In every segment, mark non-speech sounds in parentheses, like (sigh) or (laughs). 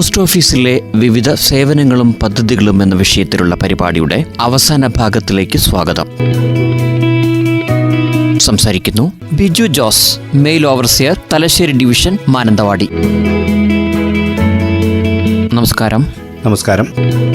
Post ഓഫീസിലെ വിവിധ സേവനങ്ങളും പദ്ധതികളും എന്ന വിഷയത്തിലുള്ള പരിപാടിയുടെ അവസാന ഭാഗത്തിലേക്ക് സ്വാഗതം. സംസാരിക്കുന്നു Biju Jose mail overseer Thalassery division Mananthavady. നമസ്കാരം. നമസ്കാരം.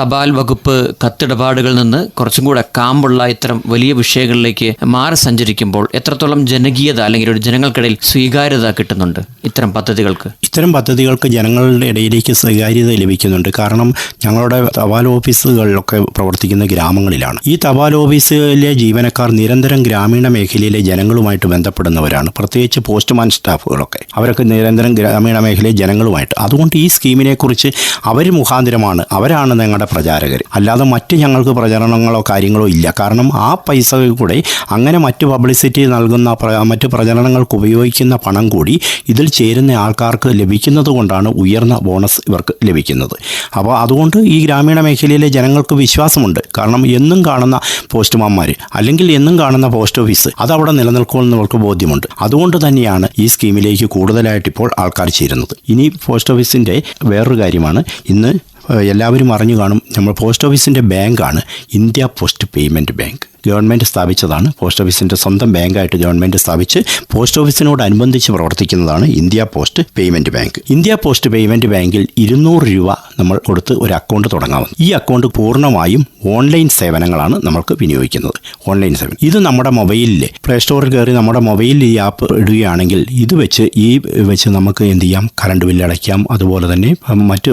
തപാൽ വകുപ്പ് കത്തിടപാടുകളിൽ നിന്ന് കുറച്ചും കൂടെ കാമ്പുള്ള ഇത്തരം വലിയ വിഷയങ്ങളിലേക്ക് മാറി സഞ്ചരിക്കുമ്പോൾ എത്രത്തോളം ജനകീയത അല്ലെങ്കിൽ ഒരു ജനങ്ങൾക്കിടയിൽ സ്വീകാര്യത കിട്ടുന്നുണ്ട് ഇത്തരം പദ്ധതികൾക്ക്? ഇത്തരം പദ്ധതികൾക്ക് ജനങ്ങളുടെ ഇടയിലേക്ക് സ്വീകാര്യത ലഭിക്കുന്നുണ്ട്. കാരണം ഞങ്ങളുടെ തപാൽ ഓഫീസുകളിലൊക്കെ പ്രവർത്തിക്കുന്ന ഗ്രാമങ്ങളിലാണ്. ഈ തപാൽ ഓഫീസിലെ ജീവനക്കാർ നിരന്തരം ഗ്രാമീണ മേഖലയിലെ ജനങ്ങളുമായിട്ട് ബന്ധപ്പെടുന്നവരാണ്. പ്രത്യേകിച്ച് പോസ്റ്റ്മാൻ സ്റ്റാഫുകളൊക്കെ. അവരൊക്കെ നിരന്തരം ഗ്രാമീണ മേഖലയിലെ ജനങ്ങളുമായിട്ട്. അതുകൊണ്ട് ഈ സ്കീമിനെക്കുറിച്ച് അവർ മുഖാന്തരമാണ്. അവരാണ് ഞങ്ങളുടെ പ്രചാരകർ. അല്ലാതെ മറ്റ് ഞങ്ങൾക്ക് പ്രചരണങ്ങളോ കാര്യങ്ങളോ ഇല്ല. കാരണം ആ പൈസ കൂടെ അങ്ങനെ മറ്റ് പബ്ലിസിറ്റി നൽകുന്ന മറ്റു പ്രചരണങ്ങൾക്ക് ഉപയോഗിക്കുന്ന പണം കൂടി ഇതിൽ ചേരുന്ന ആൾക്കാർക്ക് ലഭിക്കുന്നത് കൊണ്ടാണ് ഉയർന്ന ബോണസ് ഇവർക്ക് ലഭിക്കുന്നത്. അപ്പോൾ അതുകൊണ്ട് ഈ ഗ്രാമീണ മേഖലയിലെ ജനങ്ങൾക്ക് വിശ്വാസമുണ്ട്. കാരണം എന്നും കാണുന്ന പോസ്റ്റ്മാന്മാർ അല്ലെങ്കിൽ എന്നും കാണുന്ന പോസ്റ്റ് ഓഫീസ് അതവിടെ നിലനിൽക്കുമെന്ന് അവർക്ക് ബോധ്യമുണ്ട്. അതുകൊണ്ട് തന്നെയാണ് ഈ സ്കീമിലേക്ക് കൂടുതലായിട്ട് ഇപ്പോൾ ആൾക്കാർ ചേരുന്നത്. ഇനി പോസ്റ്റ് ഓഫീസിന്റെ വേറൊരു കാര്യമാണ്. ഇന്ന് എല്ലാവരും അറിഞ്ഞു കാണും. നമ്മൾ പോസ്റ്റ് ഓഫീസിന്റെ ബാങ്കാണ് India post payment bank. Government സ്ഥാപിച്ചതാണ്. Post ഓഫീസിന്റെ സ്വന്തം ബാങ്കായിട്ട് ഗവൺമെന്റ് സ്ഥാപിച്ച് പോസ്റ്റ് ഓഫീസിനോടനുബന്ധിച്ച് പ്രവർത്തിക്കുന്നതാണ് India post payment bank. India post payment ബാങ്കിൽ ഇരുന്നൂറ് രൂപ നമ്മൾ കൊടുത്ത് ഒരു അക്കൗണ്ട് തുടങ്ങാവുന്നു. ഈ അക്കൗണ്ട് പൂർണമായും ഓൺലൈൻ സേവനങ്ങളാണ് നമ്മൾക്ക് വിനിയോഗിക്കുന്നത്. ഓൺലൈൻ സേവനം. ഇത് നമ്മുടെ മൊബൈലിൽ പ്ലേ സ്റ്റോറിൽ കയറി നമ്മുടെ മൊബൈലിൽ ഈ ആപ്പ് ഇടുകയാണെങ്കിൽ ഇത് വെച്ച് ഈ വെച്ച് നമുക്ക് എന്ത് ചെയ്യാം? കറണ്ട് ബില്ല് അടയ്ക്കാം. അതുപോലെ തന്നെ മറ്റ്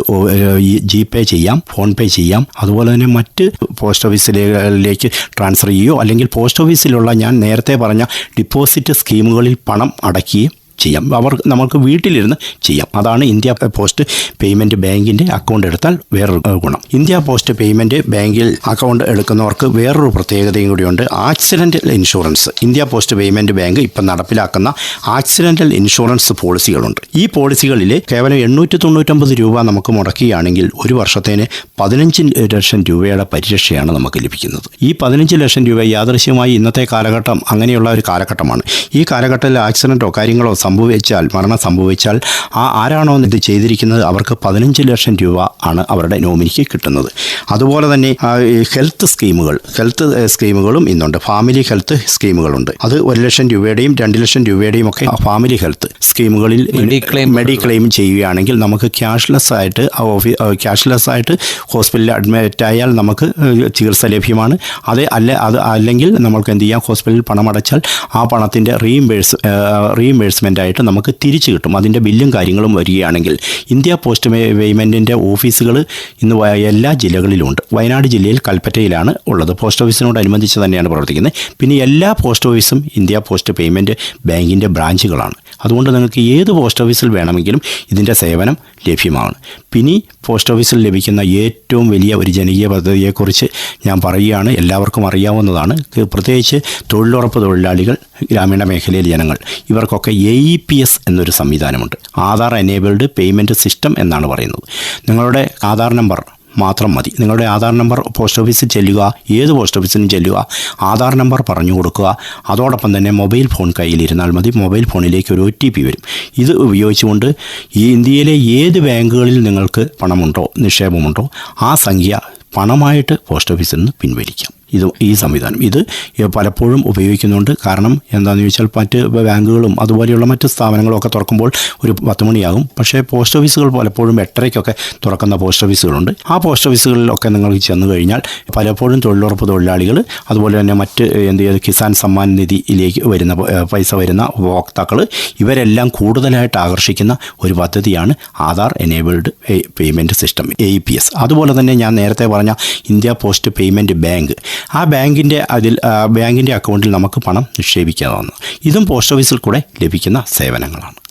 ജി പേ ചെയ്യാം. ഫോൺ പേ ചെയ്യാം. അതുപോലെ തന്നെ മറ്റ് പോസ്റ്റ് ഓഫീസിലേക്ക് ട്രാൻസ്ഫർ ചെയ്യുകയോ അല്ലെങ്കിൽ പോസ്റ്റ് ഓഫീസിലുള്ള ഞാൻ നേരത്തെ പറഞ്ഞ ഡിപ്പോസിറ്റ് സ്കീമുകളിൽ പണം അടയ്ക്കുകയും ചെയ്യാം. അവർ നമുക്ക് വീട്ടിലിരുന്ന് ചെയ്യാം. അതാണ് ഇന്ത്യ പോസ്റ്റ് പേയ്മെന്റ് ബാങ്കിന്റെ അക്കൗണ്ട് എടുത്താൽ വേറൊരു ഗുണം. ഇന്ത്യ പോസ്റ്റ് പേയ്മെന്റ് ബാങ്കിൽ അക്കൗണ്ട് എടുക്കുന്നവർക്ക് വേറൊരു പ്രത്യേകതയും കൂടിയുണ്ട്. Accidental insurance. India post payment bank ഇപ്പം നടപ്പിലാക്കുന്ന ആക്സിഡന്റൽ ഇൻഷുറൻസ് പോളിസികളുണ്ട്. ഈ പോളിസികളിൽ കേവലം എണ്ണൂറ്റി തൊണ്ണൂറ്റൊമ്പത് രൂപ നമുക്ക് മുടക്കുകയാണെങ്കിൽ ഒരു വർഷത്തേന് പതിനഞ്ച് ലക്ഷം രൂപയുടെ പരിരക്ഷയാണ് നമുക്ക് ലഭിക്കുന്നത്. ഈ പതിനഞ്ച് ലക്ഷം രൂപ യാദൃശ്യമായി ഇന്നത്തെ കാലഘട്ടം അങ്ങനെയുള്ള ഒരു കാലഘട്ടമാണ്. ഈ കാലഘട്ടത്തിൽ ആക്സിഡന്റോ കാര്യങ്ങളോ സംഭവിച്ചാൽ മരണം സംഭവിച്ചാൽ ആ ആരാണോ ഇത് ചെയ്തിരിക്കുന്നത് അവർക്ക് പതിനഞ്ച് ലക്ഷം രൂപ ആണ് അവരുടെ നോമിനിക്ക് കിട്ടുന്നത്. അതുപോലെ തന്നെ ഹെൽത്ത് സ്കീമുകൾ ഹെൽത്ത് സ്കീമുകളും ഇന്നുണ്ട്. ഫാമിലി ഹെൽത്ത് സ്കീമുകളുണ്ട്. അത് ഒരു ലക്ഷം രൂപയുടെയും രണ്ട് ലക്ഷം രൂപയുടെയും ഒക്കെ ഫാമിലി ഹെൽത്ത് സ്കീമുകളിൽ മെഡി ക്ലെയിം ചെയ്യുകയാണെങ്കിൽ നമുക്ക് ക്യാഷ്ലെസ് ആയിട്ട് ക്യാഷ്ലെസ് ആയിട്ട് ഹോസ്പിറ്റലിൽ അഡ്മിറ്റ് ആയാൽ നമുക്ക് ചികിത്സ ലഭ്യമാണ്. അതേ അല്ല അത് അല്ലെങ്കിൽ നമുക്ക് എന്ത് ചെയ്യാം? ഹോസ്പിറ്റലിൽ പണമടച്ചാൽ ആ പണത്തിന്റെ റീഇംബേഴ്സ് റീഇംബേഴ്സ്മെന്റ് ആയിട്ട് നമുക്ക് തിരിച്ചു കിട്ടും. അതിന്റെ ബില്ലും കാര്യങ്ങളും വരികയാണെങ്കിൽ ഇന്ത്യ പോസ്റ്റ് പേയ്മെന്റിന്റെ ഓഫീസുകൾ ഇന്ന് എല്ലാ ജില്ലകളിലും ഉണ്ട് വയനാട് ജില്ലയിൽ കൽപ്പറ്റയിലാണ് ഉള്ളത്. പോസ്റ്റ് ഓഫീസിനോടനുബന്ധിച്ച് തന്നെയാണ് പ്രവർത്തിക്കുന്നത്. പിന്നെ എല്ലാ പോസ്റ്റ് ഓഫീസും ഇന്ത്യ പോസ്റ്റ് പേയ്മെന്റ് ബാങ്കിന്റെ ബ്രാഞ്ചുകളാണ്. അതുകൊണ്ട് നിങ്ങൾക്ക് ഏത് പോസ്റ്റ് ഓഫീസിൽ വേണമെങ്കിലും ഇതിന്റെ സേവനം ലഭ്യമാണ്. പിന്നെ പോസ്റ്റ് ഓഫീസിൽ ലഭിക്കുന്ന ഏറ്റവും വലിയ ഒരു ജനകീയ പദ്ധതിയെക്കുറിച്ച് ഞാൻ പറയുകയാണ്. എല്ലാവർക്കും അറിയാവുന്നതാണ്. പ്രത്യേകിച്ച് തൊഴിലുറപ്പ് തൊഴിലാളികൾ ഗ്രാമീണ മേഖലയിലെ ജനങ്ങൾ ഇവർക്കൊക്കെ എ ഇ പി എസ് എന്നൊരു സംവിധാനമുണ്ട്. ആധാർ എനേബിൾഡ് പേയ്മെന്റ് സിസ്റ്റം എന്നാണ് പറയുന്നത്. നിങ്ങളുടെ ആധാർ നമ്പർ മാത്രം മതി. നിങ്ങളുടെ ആധാർ നമ്പർ പോസ്റ്റ് ഓഫീസിൽ ചെല്ലുക ഏത് പോസ്റ്റ് ഓഫീസിനും ചെല്ലുക ആധാർ നമ്പർ പറഞ്ഞു കൊടുക്കുക. അതോടൊപ്പം തന്നെ മൊബൈൽ ഫോൺ കയ്യിലിരുന്നാൽ മതി. മൊബൈൽ ഫോണിലേക്ക് ഒരു ഒ ടി പി വരും. ഇത് ഉപയോഗിച്ചുകൊണ്ട് ഈ ഇന്ത്യയിലെ ഏത് ബാങ്കുകളിൽ നിങ്ങൾക്ക് പണമുണ്ടോ നിക്ഷേപമുണ്ടോ ആ സംഖ്യ പണമായിട്ട് പോസ്റ്റ് ഓഫീസിൽ നിന്ന് പിൻവലിക്കാം. ഇത് ഈ സംവിധാനം. ഇത് പലപ്പോഴും ഉപയോഗിക്കുന്നുണ്ട്. കാരണം എന്താണെന്ന് ചോദിച്ചാൽ മറ്റ് ബാങ്കുകളും അതുപോലെയുള്ള മറ്റ് സ്ഥാപനങ്ങളും ഒക്കെ തുറക്കുമ്പോൾ ഒരു പത്ത് മണിയാകും. പക്ഷേ പോസ്റ്റ് ഓഫീസുകൾ പലപ്പോഴും എട്ടരയ്ക്കൊക്കെ തുറക്കുന്ന പോസ്റ്റ് ഓഫീസുകളുണ്ട്. ആ പോസ്റ്റ് ഓഫീസുകളിലൊക്കെ നിങ്ങൾ ചെന്ന് കഴിഞ്ഞാൽ പലപ്പോഴും തൊഴിലുറപ്പ് തൊഴിലാളികൾ അതുപോലെ തന്നെ മറ്റ് എന്ത് ചെയ്ത് കിസാൻ സമ്മാൻ നിധിയിലേക്ക് വരുന്ന പൈസ വരുന്ന ഉപഭോക്താക്കൾ ഇവരെല്ലാം കൂടുതലായിട്ട് ആകർഷിക്കുന്ന ഒരു പദ്ധതിയാണ് Aadhaar enabled payment system A P S. അതുപോലെ തന്നെ ഞാൻ നേരത്തെ പറഞ്ഞ ഇന്ത്യ പോസ്റ്റ് പേയ്മെന്റ് ബാങ്ക്. ആ ബാങ്കിന്റെ അതിൽ ബാങ്കിന്റെ അക്കൗണ്ടിൽ നമുക്ക് പണം നിക്ഷേപിക്കാവുന്നതാണ്. ഇതും പോസ്റ്റ് ഓഫീസിൽ കൂടെ ലഭിക്കുന്ന സേവനങ്ങളാണ്.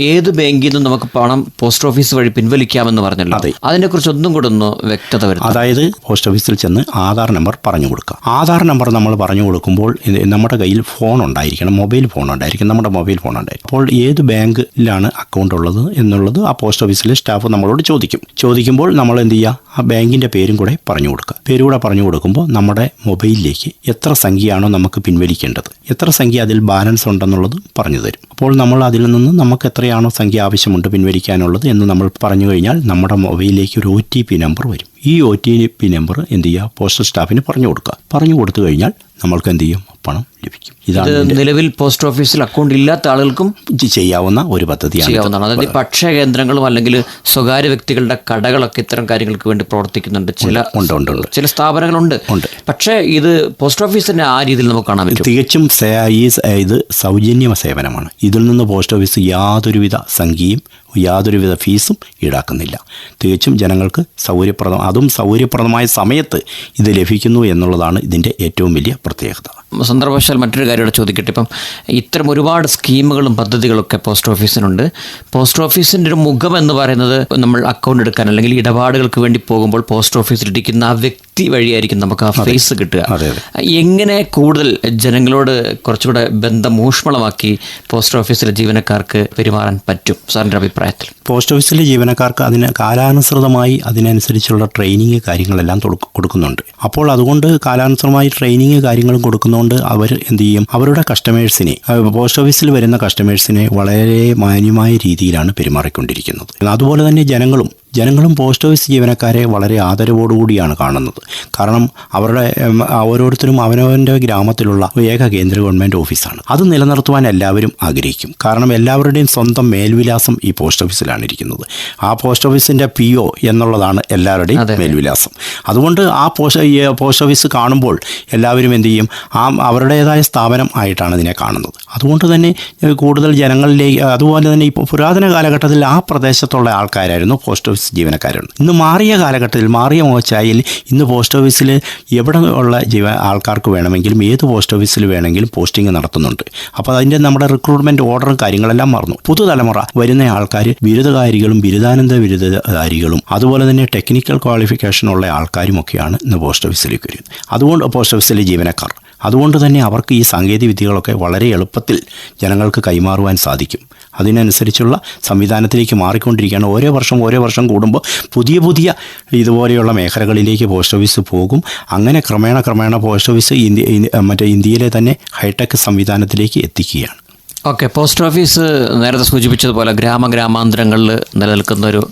ഏത് ബാങ്കിൽ നിന്നും നമുക്ക് പണം പോസ്റ്റ് ഓഫീസ് വഴി പിൻവലിക്കാമെന്ന് പറഞ്ഞല്ലോ. അതെ. അതിനെക്കുറിച്ച് ഒന്നും കൂടെ ഒന്ന് വ്യക്തത വരും അതായത് പോസ്റ്റ് ഓഫീസിൽ ചെന്ന് ആധാർ നമ്പർ പറഞ്ഞു കൊടുക്കുക. ആധാർ നമ്പർ നമ്മൾ പറഞ്ഞു കൊടുക്കുമ്പോൾ നമ്മുടെ കയ്യിൽ ഫോൺ ഉണ്ടായിരിക്കണം മൊബൈൽ ഫോൺ ഉണ്ടായിരിക്കണം നമ്മുടെ മൊബൈൽ ഫോൺ ഉണ്ടായിരിക്കും അപ്പോൾ ഏത് ബാങ്കിലാണ് അക്കൗണ്ട് ഉള്ളത് എന്നുള്ളത് ആ പോസ്റ്റ് ഓഫീസിലെ സ്റ്റാഫ് നമ്മളോട് ചോദിക്കും. ചോദിക്കുമ്പോൾ നമ്മൾ എന്ത് ചെയ്യുക? ആ ബാങ്കിന്റെ പേരും കൂടെ പറഞ്ഞു കൊടുക്കുക. പേരും കൂടെ പറഞ്ഞു കൊടുക്കുമ്പോൾ നമ്മുടെ മൊബൈലിലേക്ക് എത്ര സംഖ്യയാണോ നമുക്ക് പിൻവലിക്കേണ്ടത് എത്ര സംഖ്യ അതിൽ ബാലൻസ് ഉണ്ടെന്നുള്ളത് പറഞ്ഞു തരും. അപ്പോൾ നമ്മൾ അതിൽ നിന്ന് നമുക്ക് എത്രയാണോ സംഖ്യ ആവശ്യമുണ്ട് പിൻവലിക്കാനുള്ളത് എന്ന് നമ്മൾ പറഞ്ഞു കഴിഞ്ഞാൽ നമ്മുടെ മൊബൈലിലേക്ക് ഒരു ഒ ടി പി നമ്പർ വരും. ഈ ഒ ടി പി നമ്പർ എന്ത് ചെയ്യുക? പോസ്റ്റൽ സ്റ്റാഫിന് പറഞ്ഞു കൊടുക്കുക. പറഞ്ഞു കൊടുത്തു കഴിഞ്ഞാൽ നമ്മൾക്ക് എന്ത് ചെയ്യും? പണം ലഭിക്കും. ഇത് ഇതാണ് നിലവിൽ പോസ്റ്റ് ഓഫീസിൽ അക്കൗണ്ട് ഇല്ലാത്ത ആളുകൾക്കും ചെയ്യാവുന്ന ഒരു പദ്ധതിയാണ്. ചെയ്യാവുന്നതാണ്. അതായത് പക്ഷ ഭക്ഷ്യ കേന്ദ്രങ്ങളും അല്ലെങ്കിൽ സ്വകാര്യ വ്യക്തികളുടെ കടകളൊക്കെ ഇത്തരം കാര്യങ്ങൾക്ക് വേണ്ടി പ്രവർത്തിക്കുന്നുണ്ട്. ചില ഉണ്ട്, ഉണ്ട്, ഉണ്ട്. ചില സ്ഥാപനങ്ങളുണ്ട്. ഉണ്ട്. പക്ഷേ ഇത് പോസ്റ്റ് ഓഫീസിന്റെ ആ രീതിയിൽ നമുക്ക് കാണാൻ പറ്റും. തികച്ചും ഈ ഇത് സൗജന്യ സേവനമാണ്. ഇതിൽ നിന്ന് പോസ്റ്റ് ഓഫീസ് യാതൊരുവിധ സംഖ്യയും യാതൊരുവിധ ഫീസും ഈടാക്കുന്നില്ല. തികച്ചും ജനങ്ങൾക്ക് സൗകര്യപ്രദം അതും സൗകര്യപ്രദമായ സമയത്ത് ഇത് ലഭിക്കുന്നു എന്നുള്ളതാണ് ഇതിന്റെ ഏറ്റവും വലിയ പ്രത്യേകത. സന്ദർഭവശാൽ മറ്റൊരു കാര്യം ഇവിടെ ചോദിക്കട്ടെ. ഇപ്പം ഇത്തരം ഒരുപാട് സ്കീമുകളും പദ്ധതികളൊക്കെ പോസ്റ്റ് ഓഫീസിനുണ്ട്. പോസ്റ്റ് ഓഫീസിന്റെ ഒരു മുഖം എന്ന് പറയുന്നത് നമ്മൾ അക്കൗണ്ട് എടുക്കാൻ അല്ലെങ്കിൽ ഇടപാടുകൾക്ക് വേണ്ടി പോകുമ്പോൾ പോസ്റ്റ് ഓഫീസിൽ ഇരിക്കുന്ന ആ വ്യക്തി വഴിയായിരിക്കും നമുക്ക് ആ ഫേസ് കിട്ടുക. എങ്ങനെ കൂടുതൽ ജനങ്ങളോട് കുറച്ചുകൂടെ ബന്ധം ഊഷ്മളമാക്കി പോസ്റ്റ് ഓഫീസിലെ ജീവനക്കാർക്ക് പെരുമാറാൻ പറ്റും? സാറിന്റെ അഭിപ്രായത്തിൽ. പോസ്റ്റ് ഓഫീസിലെ ജീവനക്കാർക്ക് അതിന് കാലാനുസൃതമായി അതിനനുസരിച്ചുള്ള ട്രെയിനിങ് കാര്യങ്ങളെല്ലാം കൊടുക്കുന്നുണ്ട്. അപ്പോൾ അതുകൊണ്ട് കാലാനുസൃതമായി ട്രെയിനിങ് കാര്യങ്ങളും കൊടുക്കുന്നതുകൊണ്ട് അവർ എന്ത് ചെയ്യും? അവരുടെ കസ്റ്റമേഴ്സിനെ പോസ്റ്റ് ഓഫീസിൽ വരുന്ന കസ്റ്റമേഴ്സിനെ വളരെ മാന്യമായ രീതിയിലാണ് പെരുമാറിക്കൊണ്ടിരിക്കുന്നത്. അതുപോലെ തന്നെ ജനങ്ങളും ജനങ്ങളും പോസ്റ്റ് ഓഫീസ് ജീവനക്കാരെ വളരെ ആദരവോടുകൂടിയാണ് കാണുന്നത്. കാരണം അവരുടെ ഓരോരുത്തരും അവനവന്റെ ഗ്രാമത്തിലുള്ള ഏക കേന്ദ്ര ഗവൺമെന്റ് ഓഫീസാണ്. അത് നിലനിർത്തുവാൻ എല്ലാവരും ആഗ്രഹിക്കും. കാരണം എല്ലാവരുടെയും സ്വന്തം മേൽവിലാസം ഈ പോസ്റ്റ് ഓഫീസിലാണ് ഇരിക്കുന്നത്. ആ പോസ്റ്റ് ഓഫീസിന്റെ പി ഒ എന്നുള്ളതാണ് എല്ലാവരുടെയും മേൽവിലാസം. അതുകൊണ്ട് ആ പോസ്റ്റ് പോസ്റ്റ് ഓഫീസ് കാണുമ്പോൾ എല്ലാവരും എന്ത് ചെയ്യും? ആ അവരുടേതായ സ്ഥാപനം ആയിട്ടാണ് ഇതിനെ കാണുന്നത്. അതുകൊണ്ട് തന്നെ കൂടുതൽ ജനങ്ങളിലേക്ക് അതുപോലെ തന്നെ ഇപ്പോൾ പുരാതന കാലഘട്ടത്തിൽ ആ പ്രദേശത്തുള്ള ആൾക്കാരായിരുന്നു പോസ്റ്റ് ഓഫീസ് ജീവനക്കാരുണ്ട്. ഇന്ന് മാറിയ കാലഘട്ടത്തിൽ മാറിയ മോച്ചായിൽ ഇന്ന് പോസ്റ്റ് ഓഫീസിൽ എവിടെ ഉള്ള ജീവ ആൾക്കാർക്ക് വേണമെങ്കിലും ഏത് പോസ്റ്റ് ഓഫീസിൽ വേണമെങ്കിലും പോസ്റ്റിംഗ് നടത്തുന്നുണ്ട്. അപ്പോൾ അതിന്റെ നമ്മുടെ റിക്രൂട്ട്മെന്റ് ഓർഡറും കാര്യങ്ങളെല്ലാം മാറുന്നു. പുതുതലമുറ വരുന്ന ആൾക്കാർ ബിരുദകാരികളും ബിരുദാനന്ദ ബിരുദധാരികളും അതുപോലെ തന്നെ ടെക്നിക്കൽ ക്വാളിഫിക്കേഷൻ ഉള്ള ആൾക്കാരും ഒക്കെയാണ് ഇന്ന് പോസ്റ്റ് ഓഫീസിലേക്ക് വരുന്നത്. അതുകൊണ്ട് പോസ്റ്റ് ഓഫീസിലെ ജീവനക്കാർ അതുകൊണ്ട് തന്നെ അവർക്ക് ഈ സാങ്കേതിക വിദ്യകളൊക്കെ വളരെ എളുപ്പത്തിൽ ജനങ്ങൾക്ക് കൈമാറുവാൻ സാധിക്കും. അതിനനുസരിച്ചുള്ള സംവിധാനത്തിലേക്ക് മാറിക്കൊണ്ടിരിക്കുകയാണ്. ഓരോ വർഷം ഓരോ വർഷം കൂടുമ്പോൾ പുതിയ പുതിയ ഇതുപോലെയുള്ള മേഖലകളിലേക്ക് പോസ്റ്റ് ഓഫീസ് പോകും. അങ്ങനെ ക്രമേണ ക്രമേണ പോസ്റ്റ് ഓഫീസ് ഇന്ത്യ മറ്റേ ഇന്ത്യയിലെ തന്നെ ഹൈടെക് സംവിധാനത്തിലേക്ക് എത്തിക്കുകയാണ്. ഓക്കെ പോസ്റ്റ് ഓഫീസ് നേരത്തെ സൂചിപ്പിച്ചതുപോലെ ഗ്രാമ ഗ്രാമാന്തരങ്ങളിൽ നിലനിൽക്കുന്ന ഒരു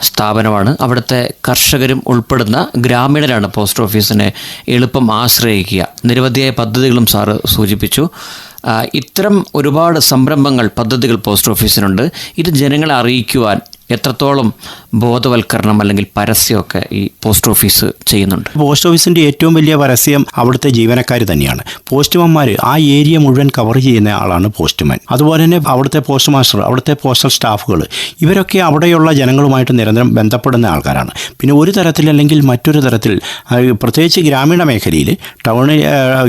സ്ഥാപനമാണ്. അവിടുത്തെ കർഷകരും ഉൾപ്പെടുന്ന ഗ്രാമീണരാണ് പോസ്റ്റ് ഓഫീസിനെ എളുപ്പം ആശ്രയിക്കുക. നിരവധിയായ പദ്ധതികളും സാറ് സൂചിപ്പിച്ചു. ഇത്തരം ഒരുപാട് സംരംഭങ്ങൾ പദ്ധതികൾ പോസ്റ്റ് ഓഫീസിനുണ്ട്. ഇത് ജനങ്ങളെ അറിയിക്കുവാൻ എത്രത്തോളം ബോധവൽക്കരണം അല്ലെങ്കിൽ പരസ്യമൊക്കെ ഈ പോസ്റ്റ് ഓഫീസ് ചെയ്യുന്നുണ്ട്? പോസ്റ്റ് ഓഫീസിന്റെ ഏറ്റവും വലിയ പരസ്യം അവിടുത്തെ ജീവനക്കാർ തന്നെയാണ്. പോസ്റ്റ്മാൻമാർ ആ ഏരിയ മുഴുവൻ കവർ ചെയ്യുന്ന ആളാണ് പോസ്റ്റ്മാൻ. അതുപോലെ തന്നെ അവിടുത്തെ പോസ്റ്റ് മാസ്റ്റർ അവിടുത്തെ പോസ്റ്റൽ സ്റ്റാഫുകൾ ഇവരൊക്കെ അവിടെയുള്ള ജനങ്ങളുമായിട്ട് നിരന്തരം ബന്ധപ്പെടുന്ന ആൾക്കാരാണ്. പിന്നെ ഒരു തരത്തിൽ അല്ലെങ്കിൽ മറ്റൊരു തരത്തിൽ പ്രത്യേകിച്ച് ഗ്രാമീണ മേഖലയിൽ ടൗൺ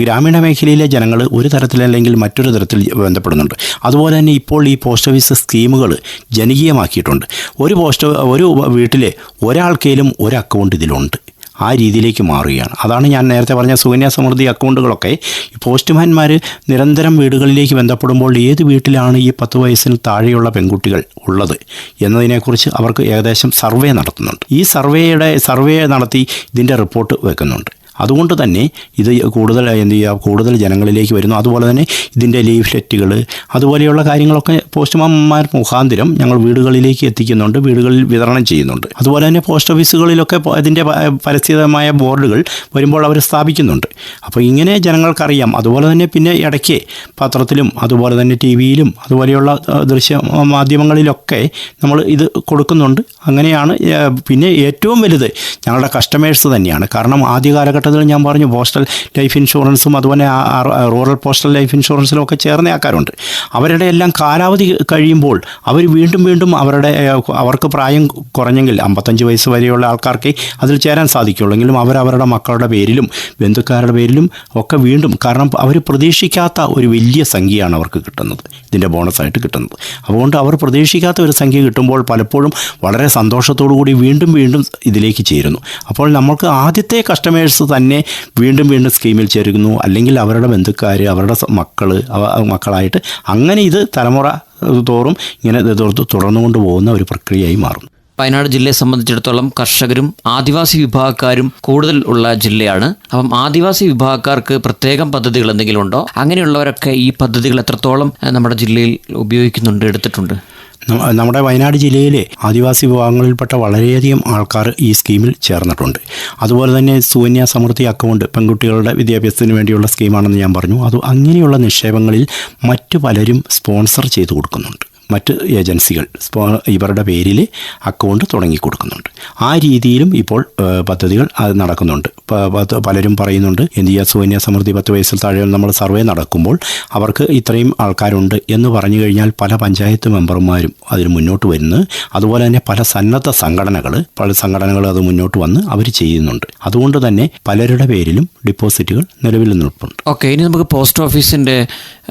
ഗ്രാമീണ മേഖലയിലെ ജനങ്ങൾ ഒരു തരത്തിൽ അല്ലെങ്കിൽ മറ്റൊരു തരത്തിൽ ബന്ധപ്പെടുന്നുണ്ട്. അതുപോലെ തന്നെ ഇപ്പോൾ ഈ പോസ്റ്റ് ഓഫീസ് സ്കീമുകൾ ജനകീയമാക്കിയിട്ടുണ്ട്. ഒരു പോസ്റ്റ് ഒരു വീട്ടിലെ ഒരാൾക്കേലും ഒരു അക്കൗണ്ട് ഇതിലുണ്ട്. ആ രീതിയിലേക്ക് മാറുകയാണ്. അതാണ് ഞാൻ നേരത്തെ പറഞ്ഞ സുകന്യ സമൃദ്ധി അക്കൗണ്ടുകളൊക്കെ ഈ പോസ്റ്റ്മാൻമാർ നിരന്തരം വീടുകളിലേക്ക് ബന്ധപ്പെടുമ്പോൾ ഏത് വീട്ടിലാണ് ഈ പത്ത് വയസ്സിന് താഴെയുള്ള പെൺകുട്ടികൾ ഉള്ളത് എന്നതിനെക്കുറിച്ച് അവർക്ക് ഏകദേശം സർവേ നടത്തുന്നുണ്ട്. ഈ സർവേയുടെ സർവേ നടത്തി ഇതിന്റെ റിപ്പോർട്ട് വെക്കുന്നുണ്ട്. അതുകൊണ്ട് തന്നെ ഇത് കൂടുതൽ എന്ത് ചെയ്യുക കൂടുതൽ ജനങ്ങളിലേക്ക് വരുന്നു. അതുപോലെ തന്നെ ഇതിന്റെ ലീഫ്ലെറ്റുകൾ അതുപോലെയുള്ള കാര്യങ്ങളൊക്കെ പോസ്റ്റ്മാൻമാർ മുഖാന്തരം ഞങ്ങൾ വീടുകളിലേക്ക് എത്തിക്കുന്നുണ്ട് വീടുകളിൽ വിതരണം ചെയ്യുന്നുണ്ട്. അതുപോലെ തന്നെ പോസ്റ്റ് ഓഫീസുകളിലൊക്കെ ഇതിന്റെ പരസ്യമായ ബോർഡുകൾ വരുമ്പോൾ അവർ സ്ഥാപിക്കുന്നുണ്ട്. അപ്പോൾ ഇങ്ങനെ ജനങ്ങൾക്കറിയാം. അതുപോലെ തന്നെ പിന്നെ ഇടയ്ക്ക് പത്രത്തിലും അതുപോലെ തന്നെ ടി വിയിലും അതുപോലെയുള്ള ദൃശ്യ മാധ്യമങ്ങളിലൊക്കെ നമ്മൾ ഇത് കൊടുക്കുന്നുണ്ട്. അങ്ങനെയാണ് പിന്നെ ഏറ്റവും വലുത് ഞങ്ങളുടെ കസ്റ്റമേഴ്സ് തന്നെയാണ്. കാരണം ആദ്യ കാലഘട്ടത്തിൽ പാവപ്പെട്ടതിൽ ഞാൻ പറഞ്ഞു പോസ്റ്റൽ ലൈഫ് ഇൻഷുറൻസും അതുപോലെ റൂറൽ പോസ്റ്റൽ ലൈഫ് ഇൻഷുറൻസിലും ഒക്കെ ചേർന്ന ആൾക്കാരുണ്ട്. അവരുടെ എല്ലാം കാലാവധി കഴിയുമ്പോൾ അവർ വീണ്ടും വീണ്ടും അവരുടെ അവർക്ക് പ്രായം കുറഞ്ഞെങ്കിൽ അമ്പത്തഞ്ച് വയസ്സ് വരെയുള്ള ആൾക്കാർക്ക് അതിൽ ചേരാൻ സാധിക്കുള്ളൂ. എങ്കിലും അവർ അവരുടെ മക്കളുടെ പേരിലും ബന്ധുക്കാരുടെ പേരിലും ഒക്കെ വീണ്ടും കാരണം അവർ പ്രതീക്ഷിക്കാത്ത ഒരു വലിയ സംഖ്യയാണ് അവർക്ക് കിട്ടുന്നത്. ഇതിന്റെ ബോണസായിട്ട് കിട്ടുന്നത്. അതുകൊണ്ട് അവർ പ്രതീക്ഷിക്കാത്ത ഒരു സംഖ്യ കിട്ടുമ്പോൾ പലപ്പോഴും വളരെ സന്തോഷത്തോടു കൂടി വീണ്ടും വീണ്ടും ഇതിലേക്ക് ചേരുന്നു. അപ്പോൾ നമ്മൾക്ക് ആദ്യത്തെ കസ്റ്റമേഴ്സ് തന്നെ വീണ്ടും വീണ്ടും സ്കീമിൽ ചേരുന്നു. അല്ലെങ്കിൽ അവരുടെ ബന്ധുക്കാർ അവരുടെ മക്കൾ മക്കളായിട്ട് അങ്ങനെ ഇത് തലമുറ തോറും ഇങ്ങനെ തുടർന്നുകൊണ്ട് പോകുന്ന ഒരു പ്രക്രിയയായി മാറും. വയനാട് ജില്ലയെ സംബന്ധിച്ചിടത്തോളം കർഷകരും ആദിവാസി വിഭാഗക്കാരും കൂടുതൽ ഉള്ള ജില്ലയാണ്. അപ്പം ആദിവാസി വിഭാഗക്കാർക്ക് പ്രത്യേകം പദ്ധതികൾ എന്തെങ്കിലും ഉണ്ടോ? അങ്ങനെയുള്ളവരൊക്കെ ഈ പദ്ധതികൾ എത്രത്തോളം നമ്മുടെ ജില്ലയിൽ ഉപയോഗിക്കുന്നുണ്ട് എടുത്തിട്ടുണ്ട്? നമ്മുടെ വയനാട് ജില്ലയിലെ ആദിവാസി വിഭാഗങ്ങളിൽപ്പെട്ട വളരെയധികം ആൾക്കാർ ഈ സ്കീമിൽ ചേർന്നിട്ടുണ്ട്. അതുപോലെ തന്നെ സുകന്യ സമൃദ്ധി അക്കൗണ്ട് പെൺകുട്ടികളുടെ വിദ്യാഭ്യാസത്തിന് വേണ്ടിയുള്ള സ്കീമാണെന്ന് ഞാൻ പറഞ്ഞു. അത് അങ്ങനെയുള്ള നിക്ഷേപങ്ങളിൽ മറ്റു പലരും സ്പോൺസർ ചെയ്തു കൊടുക്കുന്നുണ്ട്. മറ്റ് ഏജൻസികൾ ഇവരുടെ പേരിൽ അക്കൗണ്ട് തുടങ്ങി കൊടുക്കുന്നുണ്ട് ആ രീതിയിലും ഇപ്പോൾ പദ്ധതികൾ അത് നടക്കുന്നുണ്ട്. പലരും പറയുന്നുണ്ട് ഇന്ത്യ സുകന്യ സമൃദ്ധി പത്ത് വയസ്സിൽ താഴെ നമ്മൾ സർവേ നടക്കുമ്പോൾ അവർക്ക് ഇത്രയും ആൾക്കാരുണ്ട് എന്ന് പറഞ്ഞു കഴിഞ്ഞാൽ പല പഞ്ചായത്ത് മെമ്പർമാരും അതിന് മുന്നോട്ട് വരുന്നു അതുപോലെ തന്നെ പല സന്നദ്ധ സംഘടനകൾ പല സംഘടനകൾ അത് മുന്നോട്ട് വന്ന് അവർ ചെയ്യുന്നുണ്ട്. അതുകൊണ്ട് തന്നെ പലരുടെ പേരിലും ഡിപ്പോസിറ്റുകൾ നിലവിൽ നിൽപ്പുണ്ട്. ഓക്കെ ഇനി നമുക്ക് പോസ്റ്റ് ഓഫീസിന്റെ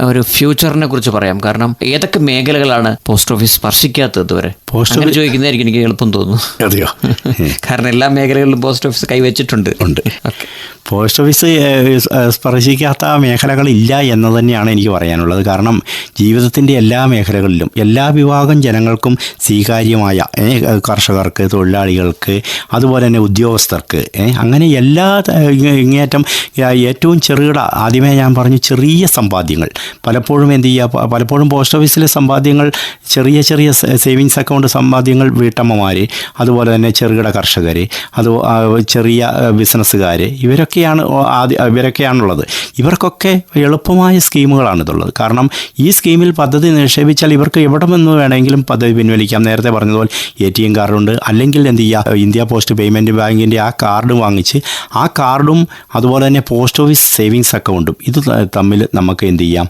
ഒരു ഫ്യൂച്ചറിനെ കുറിച്ച് പറയാം. കാരണം ഏതൊക്കെ മേഖലകളാണ് പോസ്റ്റ് ഓഫീസ് സ്പർശിക്കാത്തത് പോസ്റ്റ് അങ്ങനെ ചോദിക്കുന്നതായിരിക്കും എനിക്ക് എളുപ്പം തോന്നുന്നു അതെയോ? (laughs) കാരണം എല്ലാ മേഖലകളിലും പോസ്റ്റ് ഓഫീസ് കൈവച്ചിട്ടുണ്ട്. ഉണ്ട്. പോസ്റ്റ് ഓഫീസ് സ്പർശിക്കാത്ത മേഖലകളില്ല എന്ന് തന്നെയാണ് എനിക്ക് പറയാനുള്ളത്. കാരണം ജീവിതത്തിന്റെ എല്ലാ മേഖലകളിലും എല്ലാ വിഭാഗം ജനങ്ങൾക്കും സ്വീകാര്യമായ കർഷകർക്ക് തൊഴിലാളികൾക്ക് അതുപോലെ തന്നെ ഉദ്യോഗസ്ഥർക്ക് അങ്ങനെ എല്ലാ ത- ഇങ്ങ- ഇങ്ങേയറ്റം ഏഹ്, ഏറ്റവും ചെറുകിട ആദ്യമേ ഞാൻ പറഞ്ഞു ചെറിയ സമ്പാദ്യങ്ങൾ. പലപ്പോഴും എന്ത് ചെയ്യുക പലപ്പോഴും പോസ്റ്റ് ഓഫീസിലെ സമ്പാദ്യങ്ങൾ ചെറിയ ചെറിയ സേവിങ്സ് അക്കൗണ്ട് സമ്പാദ്യങ്ങൾ വീട്ടമ്മമാർ അതുപോലെ തന്നെ ചെറുകിട കർഷകർ അത് ചെറിയ ബിസിനസ്സുകാർ ഇവരൊക്കെയാണ് ആദ്യ ഇവരൊക്കെയാണുള്ളത്. ഇവർക്കൊക്കെ എളുപ്പമായ സ്കീമുകളാണ് ഇതുള്ളത് കാരണം ഈ സ്കീമിൽ പദ്ധതി നിക്ഷേപിച്ചാൽ ഇവർക്ക് എവിടെ നിന്ന് വേണമെങ്കിലും പദ്ധതി പിൻവലിക്കാം. നേരത്തെ പറഞ്ഞതുപോലെ എ ടി എം കാർഡുണ്ട്. അല്ലെങ്കിൽ എന്ത് ചെയ്യുക ഇന്ത്യ പോസ്റ്റ് പേയ്മെന്റ് ബാങ്കിന്റെ ആ കാർഡ് വാങ്ങിച്ച് ആ കാർഡും അതുപോലെ തന്നെ പോസ്റ്റ് ഓഫീസ് സേവിങ്സ് അക്കൗണ്ടും ഇത് തമ്മിൽ നമുക്ക് എന്ത് ചെയ്യാം.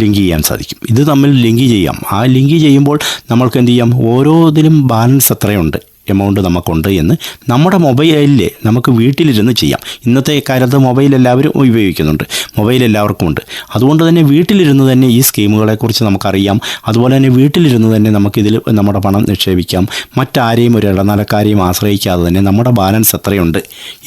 ലിങ്ക് ചെയ്യാൻ സാധിക്കും. ഇത് തമ്മിൽ ലിങ്ക് ചെയ്യാം. ആ ലിങ്ക് ചെയ്യുമ്പോൾ നമ്മൾക്ക് എന്ത് ചെയ്യാം? ഓരോ ഇതിലും ബാലൻസ് എത്രയുണ്ട് എമൗണ്ട് നമുക്കുണ്ട് എന്ന് നമ്മുടെ മൊബൈലിൽ നമുക്ക് വീട്ടിലിരുന്ന് ചെയ്യാം. ഇന്നത്തെ കാലത്ത് മൊബൈൽ എല്ലാവരും ഉപയോഗിക്കുന്നുണ്ട്. മൊബൈൽ എല്ലാവർക്കും ഉണ്ട്. അതുകൊണ്ട് തന്നെ വീട്ടിലിരുന്ന് തന്നെ ഈ സ്കീമുകളെക്കുറിച്ച് നമുക്കറിയാം. അതുപോലെ തന്നെ വീട്ടിലിരുന്ന് തന്നെ നമുക്കിതിൽ നമ്മുടെ പണം നിക്ഷേപിക്കാം. മറ്റാരെയും ഒരു ഇടനിലക്കാരെയും ആശ്രയിക്കാതെ തന്നെ നമ്മുടെ ബാലൻസ് എത്രയുണ്ട്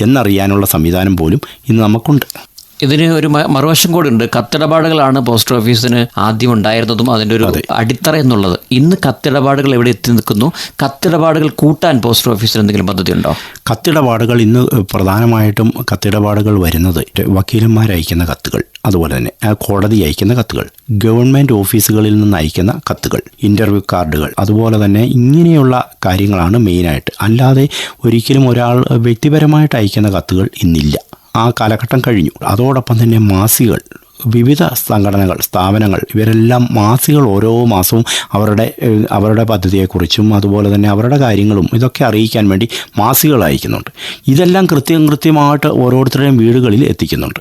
എന്നറിയാനുള്ള സംവിധാനം പോലും ഇന്ന് നമുക്കുണ്ട്. ഇതിന് ഒരു മറുവശം കൂടി ഉണ്ട് കത്തിടപാടുകളാണ് പോസ്റ്റ് ഓഫീസിന് ആദ്യം ഉണ്ടായിരുന്നതും അതിന്റെ ഒരു അടിത്തറ എന്നുള്ളത്. ഇന്ന് കത്തിടപാടുകൾ എവിടെ എത്തി നിൽക്കുന്നു? കത്തിടപാടുകൾ കൂട്ടാൻ പോസ്റ്റ് ഓഫീസിൽ എന്തെങ്കിലും പദ്ധതി ഉണ്ടോ കത്തിടപാടുകൾ ഇന്ന് പ്രധാനമായിട്ടും കത്തിടപാടുകൾ വരുന്നത് വക്കീലന്മാർ അയക്കുന്ന കത്തുകൾ. അതുപോലെ തന്നെ കോടതി അയക്കുന്ന കത്തുകൾ. ഗവൺമെന്റ് ഓഫീസുകളിൽ നിന്ന് അയക്കുന്ന കത്തുകൾ. ഇന്റർവ്യൂ കാർഡുകൾ. അതുപോലെ തന്നെ ഇങ്ങനെയുള്ള കാര്യങ്ങളാണ് മെയിനായിട്ട്. അല്ലാതെ ഒരിക്കലും ഒരാൾ വ്യക്തിപരമായിട്ട് അയക്കുന്ന കത്തുകൾ ഇന്നില്ല. ആ കാലഘട്ടം കഴിഞ്ഞു. അതോടൊപ്പം തന്നെ മാസികൾ വിവിധ സംഘടനകൾ സ്ഥാപനങ്ങൾ ഇവരെല്ലാം മാസികൾ ഓരോ മാസവും അവരുടെ അവരുടെ പദ്ധതിയെക്കുറിച്ചും അതുപോലെ തന്നെ അവരുടെ കാര്യങ്ങളും ഇതൊക്കെ അറിയിക്കാൻ വേണ്ടി മാസികൾ അയക്കുന്നുണ്ട്. ഇതെല്ലാം കൃത്യം കൃത്യമായിട്ട് ഓരോരുത്തരുടെയും വീടുകളിൽ എത്തിക്കുന്നുണ്ട്.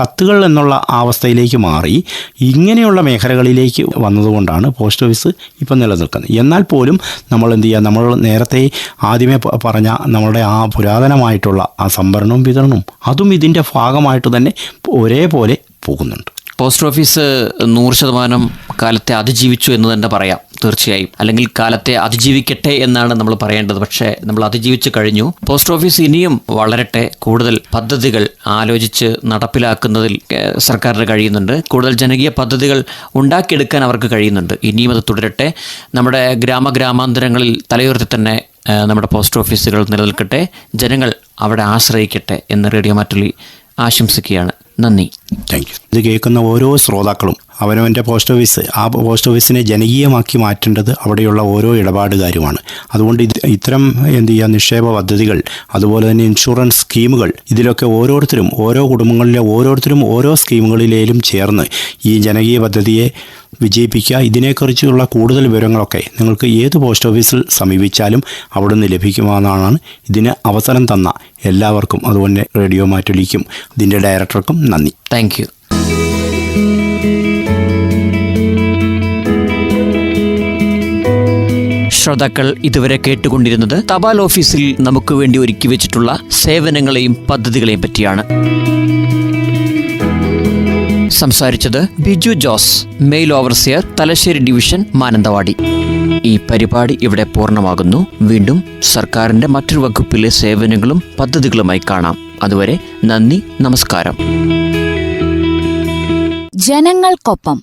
കത്തുകൾ എന്നുള്ള അവസ്ഥയിലേക്ക് മാറി ഇങ്ങനെയുള്ള മേഖലകളിലേക്ക് വന്നതുകൊണ്ടാണ് പോസ്റ്റ് ഓഫീസ് ഇപ്പം നിലനിൽക്കുന്നത്. എന്നാൽ പോലും നമ്മൾ എന്ത് ചെയ്യുക നമ്മൾ നേരത്തെ ആദ്യമേ പറഞ്ഞ നമ്മളുടെ ആ പുരാതനമായിട്ടുള്ള ആ സംഭരണവും വിതരണവും അതും ഇതിന്റെ ഭാഗമായിട്ട് തന്നെ ഒരേപോലെ പോകുന്നുണ്ട്. പോസ്റ്റ് ഓഫീസ് നൂറ് ശതമാനം കാലത്തെ അതിജീവിച്ചു എന്ന് തന്നെ പറയാം തീർച്ചയായും. അല്ലെങ്കിൽ കാലത്തെ അതിജീവിക്കട്ടെ എന്നാണ് നമ്മൾ പറയേണ്ടത്. പക്ഷേ നമ്മൾ അതിജീവിച്ച് കഴിഞ്ഞു. പോസ്റ്റ് ഓഫീസ് ഇനിയും വളരട്ടെ. കൂടുതൽ പദ്ധതികൾ ആലോചിച്ച് നടപ്പിലാക്കുന്നതിൽ സർക്കാരിന് കഴിയുന്നുണ്ട്. കൂടുതൽ ജനകീയ പദ്ധതികൾ ഉണ്ടാക്കിയെടുക്കാൻ അവർക്ക് കഴിയുന്നുണ്ട്. ഇനിയും അത് തുടരട്ടെ. നമ്മുടെ ഗ്രാമ ഗ്രാമാന്തരങ്ങളിൽ തലയുയർത്തി തന്നെ നമ്മുടെ പോസ്റ്റ് ഓഫീസുകൾ നിലനിൽക്കട്ടെ. ജനങ്ങൾ അവിടെ ആശ്രയിക്കട്ടെ എന്ന് റേഡിയോ മാറ്റുള്ളി ആശംസിക്കുകയാണ്. നന്ദി. താങ്ക് യു ഇത് കേൾക്കുന്ന ഓരോ ശ്രോതാക്കളും അവനവന്റെ പോസ്റ്റ് ഓഫീസ് ആ പോസ്റ്റ് ഓഫീസിനെ ജനകീയമാക്കി മാറ്റേണ്ടത് അവിടെയുള്ള ഓരോ ഇടപാടുകാരുമാണ്. അതുകൊണ്ട് ഇത് ഇത്തരം എന്ത് ചെയ്യുക നിക്ഷേപ പദ്ധതികൾ അതുപോലെ തന്നെ ഇൻഷുറൻസ് സ്കീമുകൾ ഇതിലൊക്കെ ഓരോരുത്തരും ഓരോ കുടുംബങ്ങളിലെ ഓരോരുത്തരും ഓരോ സ്കീമുകളിലേലും ചേർന്ന് ഈ ജനകീയ പദ്ധതിയെ വിജയിപ്പിക്കുക. ഇതിനെക്കുറിച്ചുള്ള കൂടുതൽ വിവരങ്ങളൊക്കെ നിങ്ങൾക്ക് ഏത് പോസ്റ്റ് ഓഫീസിൽ സമീപിച്ചാലും അവിടെ നിന്ന് ലഭിക്കുമെന്നാണ് ഇതിന് അവസരം തന്ന എല്ലാവർക്കും. അതുപോലെ റേഡിയോ മാറ്റൊലിക്കും. ഇതിന്റെ ഡയറക്ടർക്കും നന്ദി. താങ്ക് ശ്രോതാക്കൾ ഇതുവരെ കേട്ടുകൊണ്ടിരുന്നത് തപാൽ ഓഫീസിൽ നമുക്ക് വേണ്ടി ഒരുക്കി വെച്ചിട്ടുള്ള സേവനങ്ങളെയും പദ്ധതികളെയും പറ്റിയാണ്. സംസാരിച്ചത് Biju Jose mail overseer Thalassery division Mananthavady. ഈ പരിപാടി ഇവിടെ പൂർണമാകുന്നു. വീണ്ടും സർക്കാരിന്റെ മറ്റൊരു വകുപ്പിലെ സേവനങ്ങളും പദ്ധതികളുമായി കാണാം. അതുവരെ നന്ദി നമസ്കാരം. ജനങ്ങൾക്കൊപ്പം.